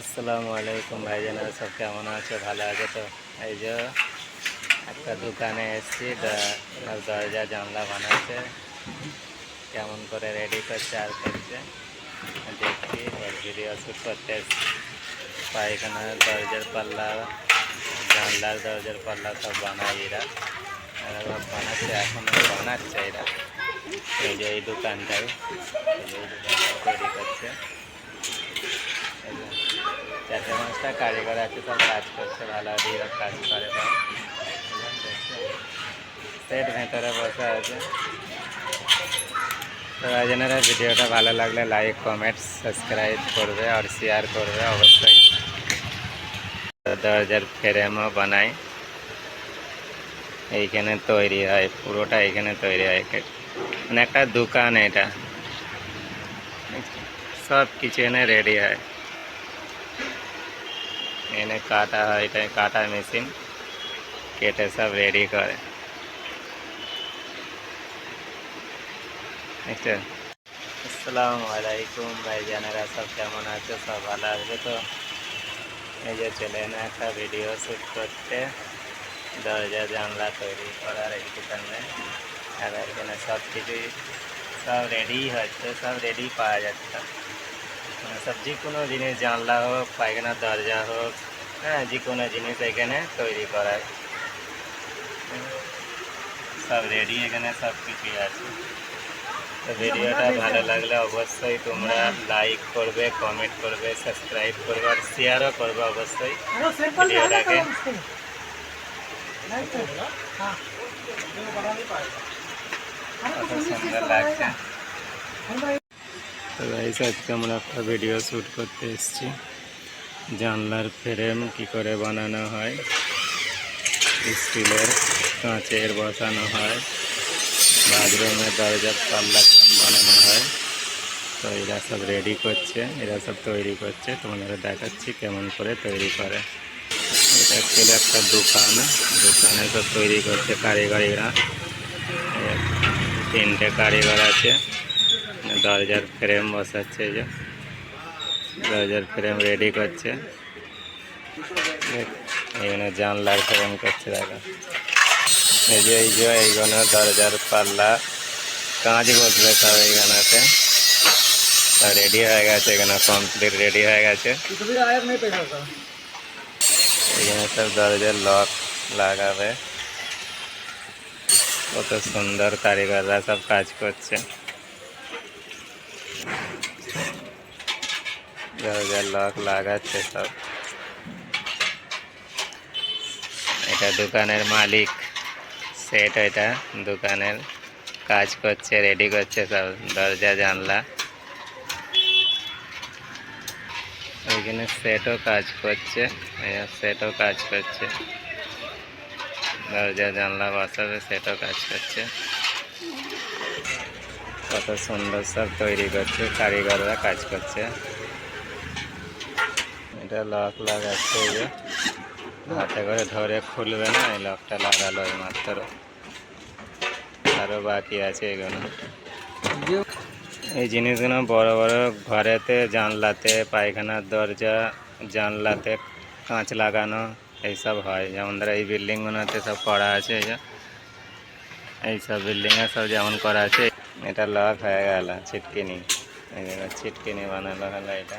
আসসালামু আলাইকুম ভাইজানা, সব কেমন আছে? ভালো আছে তো? এই যে একটা দোকানে এসেছি দরজা জানলা বানাচ্ছে কেমন করে রেডি করছে আর করছে, দেখছি ওর ভিডিও শ্যুট করতে পায়খানার দরজার পাল্লা, জানলার দরজার পাল্লা সব বানায় এরা। বানাচ্ছে, এখন বানাচ্ছে এরা। এই যে এই দোকানটায়, এই দোকানটা তৈরি করছে। চারটে পাঁচটা কারিগর আছে, সব কাজ করছে, ভালো দিয়ে কাজ করে সেট ভেতরে বসে আছে। তো জনেরা ভিডিওটা ভালো লাগলে লাইক কমেন্ট সাবস্ক্রাইব করবে আর শেয়ার করবে অবশ্যই। দরজার ফ্রেমও বানাই। এইখানে তৈরি হয়, পুরোটা এইখানে তৈরি হয়। মানে একটা দোকান এটা। সব কিছু এনে রেডি হয়। এনে কাটা হয় এটা কাটা মেশিন কেটে সব রেডি করে। আসসালামু আলাইকুম ভাইজানেরা সব কেমন আছে? সব ভালো আছে তো? এই যে চলে না একটা ভিডিও শ্যুট করতে। দরজা, জানলা তৈরি করার এই আর এখানে সব কিছুই সব রেডি হচ্ছে, সব রেডি পাওয়া যাচ্ছে। মানে সব যে কোনো জিনিস জানলা হোক পায়খানার দরজা হোক হ্যাঁ যে কোনো জিনিস এখানে তৈরি করার সব রেডি এখানে সব কিছুই আছে। তো ভিডিওটা ভালো লাগলে অবশ্যই তোমরা লাইক করবে কমেন্ট করবে সাবস্ক্রাইব করবে আর শেয়ারও করবে অবশ্যই ভিডিওটাকে কত সুন্দর লাগছে। তো গাইস আজকে আমরা একটা ভিডিও শ্যুট করতে এসেছি। জানলার ফ্রেম কি করে বানানো হয়, স্টিলের কাঁচের বসানো হয়, বাথরুমের দরজার পাল্লা বানানো হয়। তো এরা সব রেডি করছে, এরা সব তৈরি করছে। তোমাদের দেখাচ্ছি কেমন করে তৈরি করে। এটা অ্যাকচুয়ালি একটা দোকান, দোকানে সব তৈরি করছে কারিগরিরা। তিনটে কারিগর আছে। দরজার ফ্রেম বসাচ্ছে এই যে দরজার ফ্রেম রেডি করছে এখানে জানলার ফ্রেম করছে দেখো এই যে এই যে এইগুলো দরজার পাল্লা কাঁচ বসবে সব এইখানেতে রেডি হয়ে গেছে এখানে কমপ্লিট রেডি হয়ে গেছে এখানে সব দরজার লক লাগাবে কত সুন্দর কারিগররা সব কাজ করছে দরজার লক লাগাচ্ছে সব। এটা দোকানের মালিক। সেট এটা, দোকানের কাজ করছে রেডি করছে সব, দরজা, জানলা। ওইখানে সেটও কাজ করছে সেটও কাজ করছে। দরজা, জানলা বসাবে, সেটও কাজ করছে। কত সুন্দর সব তৈরি করছে, কারিগররা কাজ করছে। এটা লক লাগাচ্ছে যে। হাতে করে ধরে খুলবে না, এই লকটা লাগালো এই মাত্র। আরও বাকি আছে এগুলো। এই জিনিসগুলো বড় বড় ঘরেতে, জানলাতে, পায়খানার দরজা, জানলাতে কাঁচ লাগানো, এইসব হয়। যেমন ধরো এই বিল্ডিংগুলোতে সব করা আছে এইসব বিল্ডিংয়ে সব যেমন করা আছে এটা লক হয়ে গেল ছিটকিনি। ছিটকিনি বানালো হলো এটা।